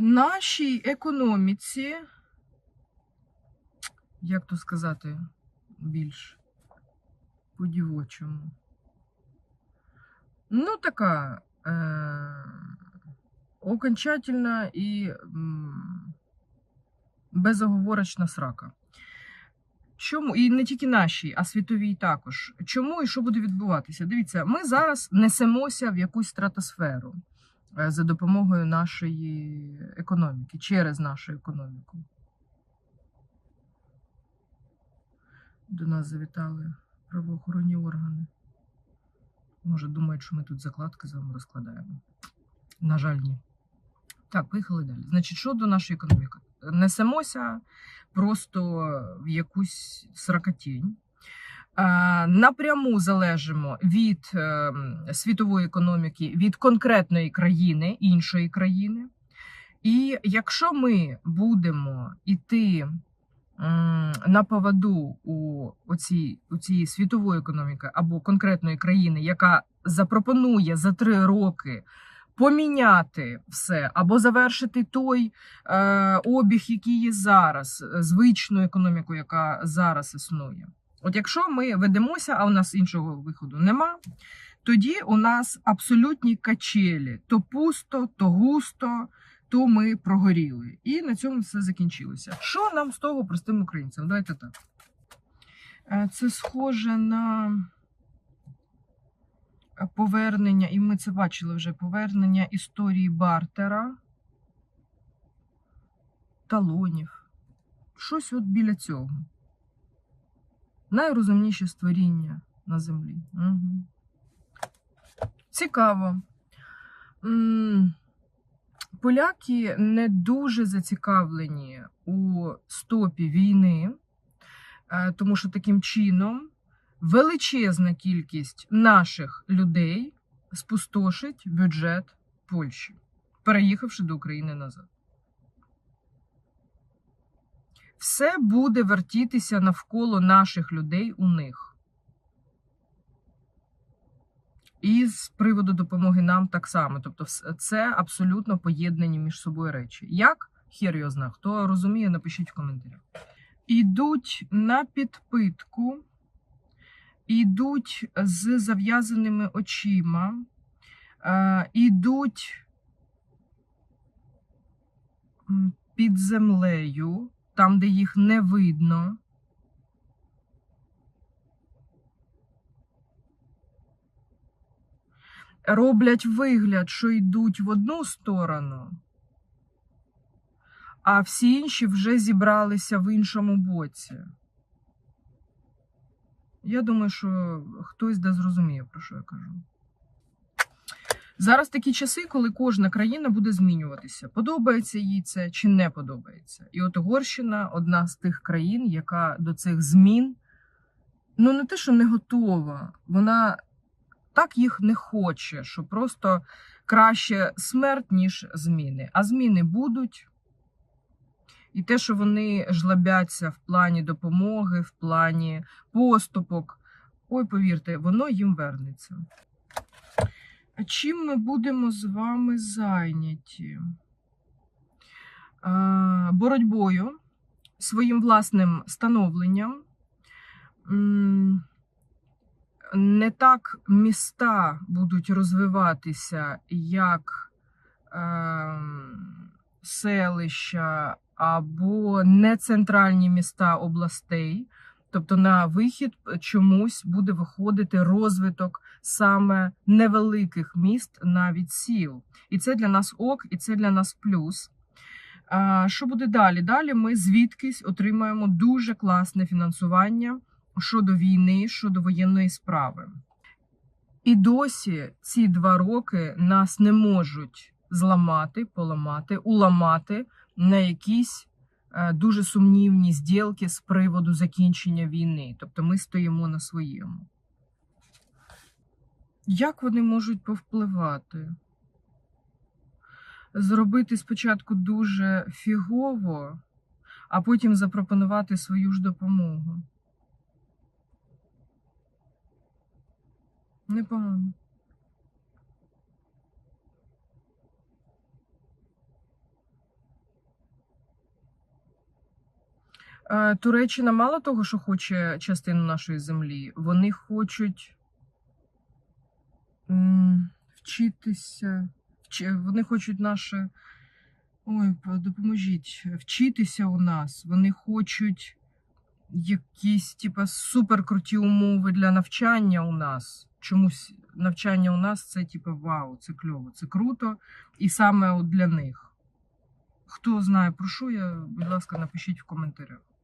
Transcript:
нашій економіці, як то сказати, більш по-дівочому. Ну, така е- окончательна і м, безоговорочна срака. Чому? І не тільки нашій, а світовій також. Чому і що буде відбуватися? Дивіться, ми зараз несемося в якусь стратосферу за допомогою нашої економіки, через нашу економіку. До нас завітали правоохоронні органи. Може, думають, що ми тут закладки з вами розкладаємо. На жаль, ні. Так, поїхали далі. Значить, що до нашої економіки? Несемося просто в якусь сракотінь. Е, Напряму залежимо від е, світової економіки, від конкретної країни, іншої країни. І якщо ми будемо йти на поводу у оцій, у цієї світової економіки або конкретної країни, яка запропонує за три роки поміняти все або завершити той е, обіг, який є зараз, е, звичну економіку, яка зараз існує. От якщо ми ведемося, а у нас іншого виходу нема, тоді у нас абсолютні качелі: то пусто, то густо, то ми прогоріли. І на цьому все закінчилося. Що нам з того простим українцям? Давайте так. Е, Це схоже на повернення, і ми це бачили вже повернення історії бартера, талонів. Щось от біля цього. Найрозумніше створіння на землі. Угу. Цікаво. Поляки не дуже зацікавлені у стопі війни, е, тому що таким чином величезна кількість наших людей спустошить бюджет Польщі, переїхавши до України назад. Все буде вертітися навколо наших людей у них. І з приводу допомоги нам так само. Тобто, це абсолютно поєднані між собою речі. Як? Хер його зна. Хто розуміє, напишіть в коментарях. Ідуть на підпитку, ідуть з зав'язаними очима, е, ідуть під землею, там, де їх не видно. роблять вигляд, що йдуть в одну сторону, а всі інші вже зібралися в іншому боці. Я думаю, що хтось да зрозуміє, про що я кажу. Зараз такі часи, коли кожна країна буде змінюватися. Подобається їй це чи не подобається. І от Угорщина одна з тих країн, яка до цих змін, ну не те, що не готова, вона так їх не хоче, що просто краще смерть, ніж зміни. А зміни будуть. І те, що вони жлобяться в плані допомоги, в плані поступок, ой, повірте, воно їм вернеться. Чим ми будемо з вами зайняті? Боротьбою, своїм власним становленням. Не так міста будуть розвиватися, як е, селища або не центральні міста областей. Тобто на вихід чомусь буде виходити розвиток саме невеликих міст, навіть сіл. І це для нас ок, і це для нас плюс. Що буде далі? Далі ми звідкись отримаємо дуже класне фінансування щодо війни, щодо воєнної справи. І досі ці два роки нас не можуть зламати, поламати, уламати на якісь е, дуже сумнівні зділки з приводу закінчення війни. Тобто ми стоїмо на своєму. Як вони можуть повпливати? Зробити спочатку дуже фігово, а потім запропонувати свою ж допомогу. Непогано. Е, Туреччина мало того, що хоче частину нашої землі, вони хочуть вчитися. Вони хочуть наше. Ой, допоможіть, вчитися у нас. Вони хочуть якісь, типа, суперкруті умови для навчання у нас. Чомусь навчання у нас це, типа, вау, це кльово, це круто. І саме от для них. Хто знає про що я, будь ласка, напишіть в коментарях.